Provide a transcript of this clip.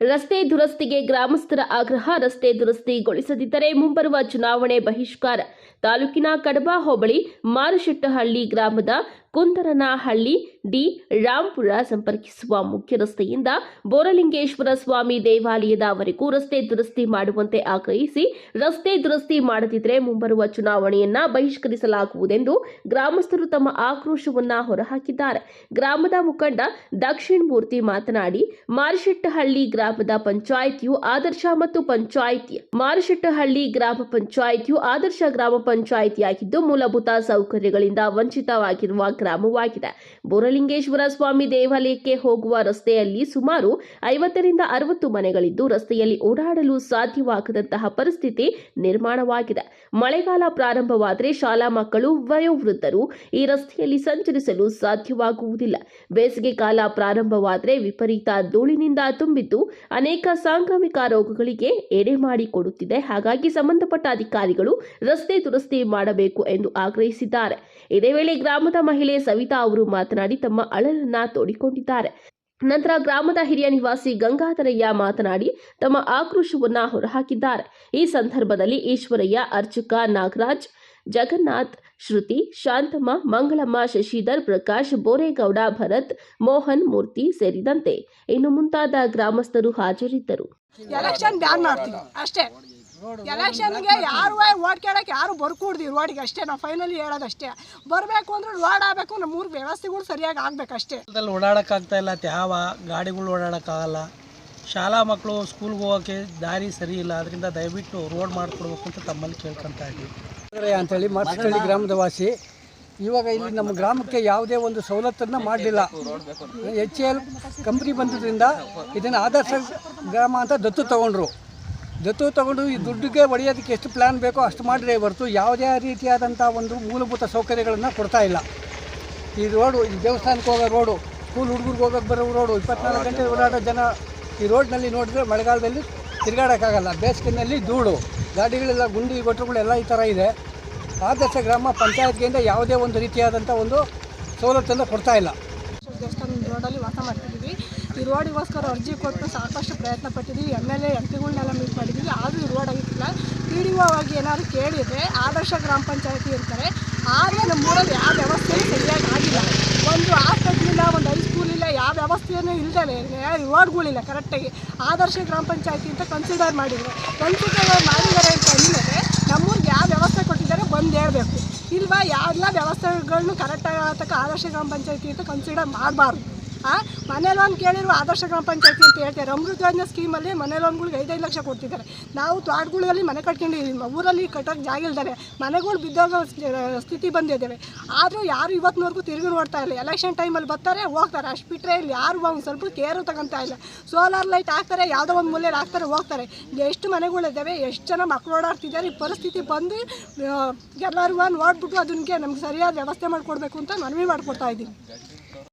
ರಸ್ತೆ ದುರಸ್ತಿಗೆ ಗ್ರಾಮಸ್ಥರ ಆಗ್ರಹ ರಸ್ತೆ ದುರಸ್ತಿಗೊಳಿಸದಿದ್ದರೆ ಮುಂಬರುವ ಚುನಾವಣೆ ಬಹಿಷ್ಕಾರ. ತಾಲೂಕಿನ ಕಡಬ ಹೋಬಳಿ ಮಾರುಶೆಟ್ಟಹಳ್ಳಿ ಗ್ರಾಮದ ಕುಂದರನಹಳ್ಳಿ ಡಿ ರಾಂಪುರ ಸಂಪರ್ಕಿಸುವ ಮುಖ್ಯ ರಸ್ತೆಯಿಂದ ಬೋರಲಿಂಗೇಶ್ವರ ಸ್ವಾಮಿ ದೇವಾಲಯದವರೆಗೂ ರಸ್ತೆ ದುರಸ್ತಿ ಮಾಡುವಂತೆ ಆಗ್ರಹಿಸಿ ರಸ್ತೆ ದುರಸ್ತಿ ಮಾಡದಿದ್ದರೆ ಮುಂಬರುವ ಚುನಾವಣೆಯನ್ನ ಬಹಿಷ್ಕರಿಸಲಾಗುವುದೆಂದು ಗ್ರಾಮಸ್ಥರು ತಮ್ಮ ಆಕ್ರೋಶವನ್ನ ಹೊರಹಾಕಿದ್ದಾರೆ. ಗ್ರಾಮದ ಮುಖಂಡ ದಕ್ಷಿಣ ಮೂರ್ತಿ ಮಾತನಾಡಿ, ಮಾರಿಶೆಟ್ಟಹಳ್ಳಿ ಗ್ರಾಮದ ಪಂಚಾಯಿತಿಯು ಆದರ್ಶ ಮತ್ತು ಪಂಚಾಯಿತಿ, ಮಾರಿಶೆಟ್ಟಹಳ್ಳಿ ಗ್ರಾಮ ಪಂಚಾಯಿತಿಯು ಆದರ್ಶ ಗ್ರಾಮ ಪಂಚಾಯಿತಿಯಾಗಿದ್ದು ಮೂಲಭೂತ ಸೌಕರ್ಯಗಳಿಂದ ವಂಚಿತವಾಗಿರುವ ಗ್ರಾಮವಾಗಿದೆ. ಬೋರಲಿಂಗೇಶ್ವರ ಸ್ವಾಮಿ ದೇವಾಲಯಕ್ಕೆ ಹೋಗುವ ರಸ್ತೆಯಲ್ಲಿ ಸುಮಾರು ಐವತ್ತರಿಂದ ಅರವತ್ತು ಮನೆಗಳಿದ್ದು ರಸ್ತೆಯಲ್ಲಿ ಓಡಾಡಲು ಸಾಧ್ಯವಾಗದಂತಹ ಪರಿಸ್ಥಿತಿ ನಿರ್ಮಾಣವಾಗಿದೆ. ಮಳೆಗಾಲ ಪ್ರಾರಂಭವಾದರೆ ಶಾಲಾ ಮಕ್ಕಳು, ವಯೋವೃದ್ಧರು ಈ ರಸ್ತೆಯಲ್ಲಿ ಸಂಚರಿಸಲು ಸಾಧ್ಯವಾಗುವುದಿಲ್ಲ. ಬೇಸಿಗೆ ಕಾಲ ಪ್ರಾರಂಭವಾದರೆ ವಿಪರೀತ ಧೂಳಿನಿಂದ ತುಂಬಿದ್ದು ಅನೇಕ ಸಾಂಕ್ರಾಮಿಕ ರೋಗಗಳಿಗೆ ಎಡೆ ಮಾಡಿಕೊಡುತ್ತಿದೆ. ಹಾಗಾಗಿ ಸಂಬಂಧಪಟ್ಟ ಅಧಿಕಾರಿಗಳು ರಸ್ತೆ ದುರಸ್ತಿ ಮಾಡಬೇಕು ಎಂದು ಆಗ್ರಹಿಸಿದ್ದಾರೆ. ಇದೇ ವೇಳೆ ಗ್ರಾಮದ ಮಹಿಳೆ ಸವಿತಾ ಅವರು ಮಾತನಾಡಿ ತಮ್ಮ ಅಳಲನ್ನ ತೋಡಿಕೊಂಡಿದ್ದಾರೆ. ನಂತರ ಗ್ರಾಮದ ಹಿರಿಯ ನಿವಾಸಿ ಗಂಗಾಧರಯ್ಯ ಮಾತನಾಡಿ ತಮ್ಮ ಆಕ್ರೋಶವನ್ನ ಹೊರಹಾಕಿದ್ದಾರೆ. ಈ ಸಂದರ್ಭದಲ್ಲಿ ಈಶ್ವರಯ್ಯ, ಅರ್ಚಕ ನಾಗರಾಜ್, ಜಗನ್ನಾಥ್, ಶ್ರುತಿ, ಶಾಂತಮ್ಮ, ಮಂಗಳಮ್ಮ, ಶಶಿಧರ್, ಪ್ರಕಾಶ್, ಬೋರೇಗೌಡ, ಭರತ್, ಮೋಹನ್, ಮೂರ್ತಿ ಸೇರಿದಂತೆ ಇನ್ನು ಮುಂತಾದ ಗ್ರಾಮಸ್ಥರು ಹಾಜರಿದ್ದರು. ಅಷ್ಟೇ. ಎಲೆಕ್ಷನ್ಗೆ ಯಾರು ಓಟ್ ಕೇಳಕ್ಕೆ ಯಾರು ಬರ್ಕೂಡ್ದು ರೋಡಿಗೆ ಅಷ್ಟೇ ನಾವು ಫೈನಲಿ ಹೇಳೋದಷ್ಟೇ. ಬರಬೇಕು ಅಂದ್ರೆ ರೋಡ್ ಆಗಬೇಕು ನಮ್ಮ ಮೂರು ವ್ಯವಸ್ಥೆಗಳು ಸರಿಯಾಗಿ ಆಗ್ಬೇಕಷ್ಟೇ. ಓಡಾಡಕ್ಕೆ ಆಗ್ತಾ ಇಲ್ಲ ತ್ಯಾವ ಗಾಡಿಗಳು ಓಡಾಡೋಕ್ಕಾಗಲ್ಲ ಶಾಲಾ ಮಕ್ಕಳು ಸ್ಕೂಲ್ಗೆ ಹೋಗೋಕೆ ದಾರಿ ಸರಿ ಇಲ್ಲ ಅದರಿಂದ ದಯವಿಟ್ಟು ರೋಡ್ ಮಾಡಿಕೊಡ್ಬೇಕು ಅಂತ ತಮ್ಮಲ್ಲಿ ಕೇಳ್ಕೊತಾ ಇದ್ದೀವಿ ಅಂತೇಳಿ ಮಾತಿ ಗ್ರಾಮದ ವಾಸಿ ಇವಾಗ ಇಲ್ಲಿ ನಮ್ಮ ಗ್ರಾಮಕ್ಕೆ ಯಾವುದೇ ಒಂದು ಸವಲತ್ತನ್ನು ಮಾಡಲಿಲ್ಲ. ಎಚ್ ಎಲ್ ಕಂಪ್ನಿ ಬಂದಿದ್ದರಿಂದ ಇದನ್ನು ಆದರ್ಶ ಗ್ರಾಮ ಅಂತ ದತ್ತು ತಗೊಂಡ್ರು. ದತ್ತು ತಗೊಂಡು ಈ ದುಡ್ಡಿಗೆ ಒಡೆಯೋದಕ್ಕೆ ಎಷ್ಟು ಪ್ಲ್ಯಾನ್ ಬೇಕೋ ಅಷ್ಟು ಮಾಡಿದ್ರೆ ಹೊರತು ಯಾವುದೇ ರೀತಿಯಾದಂಥ ಒಂದು ಮೂಲಭೂತ ಸೌಕರ್ಯಗಳನ್ನು ಕೊಡ್ತಾ ಇಲ್ಲ. ಈ ರೋಡು ಈ ದೇವಸ್ಥಾನಕ್ಕೆ ಹೋಗೋ ರೋಡು ಸ್ಕೂಲ್ ಹುಡುಗರಿಗೆ ಹೋಗೋಕ್ಕೆ ಬರೋ ರೋಡು ಇಪ್ಪತ್ನಾಲ್ಕು ಗಂಟೆ ಓಡಾಡೋ ಜನ ಈ ರೋಡ್ನಲ್ಲಿ ನೋಡಿದ್ರೆ ಮಳೆಗಾಲದಲ್ಲಿ ತಿರುಗಾಡೋಕ್ಕಾಗಲ್ಲ. ಬೇಸಿಗೆನಲ್ಲಿ ಧೂಳು ಗಾಡಿಗಳೆಲ್ಲ ಗುಂಡಿ ಗೊಟ್ಟರುಗಳೆಲ್ಲ ಈ ಥರ ಇದೆ. ಆದರ್ಶ ಗ್ರಾಮ ಪಂಚಾಯತ್ಗಿಂದ ಯಾವುದೇ ಒಂದು ರೀತಿಯಾದಂಥ ಒಂದು ಸವಲತ್ತನ್ನು ಕೊಡ್ತಾ ಇಲ್ಲ. ದೇವಸ್ಥಾನ ರೋಡಲ್ಲಿ ವಾಸ ಮಾಡ್ತಿದ್ದೀವಿ ಈ ರೋಡಿಗೋಸ್ಕರ ಅರ್ಜಿ ಕೊಟ್ಟು ಸಾಕಷ್ಟು ಪ್ರಯತ್ನ ಪಟ್ಟಿದ್ದೀವಿ. ಎಂ ಎಲ್ ಎ ಎಂ ಪಿಗಳನ್ನೆಲ್ಲ ಮೀಟ್ ಮಾಡಿದ್ದೀವಿ. ಆದರೂ ಇರುವಾಡ್ ಆಗಿಲ್ಲ ಪಿ ಡಿ ಒ ಆಗಿ ಏನಾದ್ರು ಕೇಳಿದರೆ ಆದರ್ಶ ಗ್ರಾಮ ಪಂಚಾಯತಿ ಇರ್ತಾರೆ ಆದರೆ ನಮ್ಮೂರಲ್ಲಿ ಯಾವ ವ್ಯವಸ್ಥೆಯೂ ಸರಿಯಾಗಿ ಆಗಿಲ್ಲ. ಒಂದು ಆಸ್ಪತ್ರೆ ಇಲ್ಲ ಒಂದು ಹೈಸ್ಕೂಲ್ ಇಲ್ಲ, ಯಾವ ವ್ಯವಸ್ಥೆಯೂ ಇಲ್ದೇ ರೋಡ್ಗಳಿಲ್ಲ ಕರೆಕ್ಟಾಗಿ ಆದರ್ಶ ಗ್ರಾಮ ಪಂಚಾಯತಿ ಅಂತ ಕನ್ಸಿಡರ್ ಮಾಡಿದ್ರು. ಕನ್ಸಿಡರ್ ಮಾಡಿದ್ದಾರೆ ಅಂತ ಅಂದಮೇಲೆ ನಮ್ಮೂರಿಗೆ ಯಾವ ವ್ಯವಸ್ಥೆ ಕೊಟ್ಟಿದ್ದಾರೆ ಬಂದು ಹೇಳಬೇಕು. ಇಲ್ವಾ? ಎಲ್ಲ ವ್ಯವಸ್ಥೆಗಳನ್ನು ಕರೆಕ್ಟಾಗಿ ಆಗತಕ್ಕ ಆದರ್ಶ ಗ್ರಾಮ ಪಂಚಾಯತಿ ಅಂತ ಕನ್ಸಿಡರ್ ಮಾಡಬಾರ್ದು. ಮನೆ ಲೋನ್ ಕೇಳಿರುವ ಆದರ್ಶ ಗ್ರಾಮ ಪಂಚಾಯತಿ ಅಂತ ಹೇಳ್ತಾರೆ. ಅಮೃತ ಯೋಜನೆ ಸ್ಕೀಮಲ್ಲಿ ಮನೆ ಲೋನ್ಗಳಿಗೆ ಐದೈದು ಲಕ್ಷ ಕೊಡ್ತಿದ್ದಾರೆ. ನಾವು ತ್ವಾಡ್ಗಳಲ್ಲಿ ಮನೆ ಕಟ್ಕೊಂಡಿದ್ದೀವಿ. ಊರಲ್ಲಿ ಕಟ್ಟೋಕೆ ಜಾಗ ಇಲ್ದಾರೆ ಮನೆಗಳು ಬಿದ್ದೋಗೋ ಸ್ಥಿತಿ ಬಂದಿದ್ದೇವೆ ಆದರೂ ಯಾರು ಇವತ್ತಿನವರೆಗೂ ತಿರುಗಿ ನೋಡ್ತಾ ಇಲ್ಲ. ಎಲೆಕ್ಷನ್ ಟೈಮಲ್ಲಿ ಬರ್ತಾರೆ, ಹೋಗ್ತಾರೆ. ಅಷ್ಟು ಬಿಟ್ಟರೆ ಇಲ್ಲಿ ಯಾರು ಒಂದು ಸ್ವಲ್ಪ ಕೇರು ತಗೊತಾ ಇಲ್ಲ. ಸೋಲಾರ್ ಲೈಟ್ ಹಾಕ್ತಾರೆ, ಯಾವುದೋ ಒಂದು ಮೂಲೆಯಲ್ಲಿ ಹಾಕ್ತಾರೆ, ಹೋಗ್ತಾರೆ. ಎಷ್ಟು ಮನೆಗಳಿದ್ದಾವೆ ಎಷ್ಟು ಜನ ಮಕ್ಕಳು ಓಡಾಡ್ತಿದ್ದಾರೆ, ಈ ಪರಿಸ್ಥಿತಿ ಬಂದು ಎಲ್ಲರಿಗೂ ನೋಡ್ಬಿಟ್ಟು ಅದಕ್ಕೆ ನಮ್ಗೆ ಸರಿಯಾದ ವ್ಯವಸ್ಥೆ ಮಾಡಿಕೊಡ್ಬೇಕು ಅಂತ ಮನವಿ ಮಾಡಿಕೊಡ್ತಾ ಇದ್ದೀನಿ.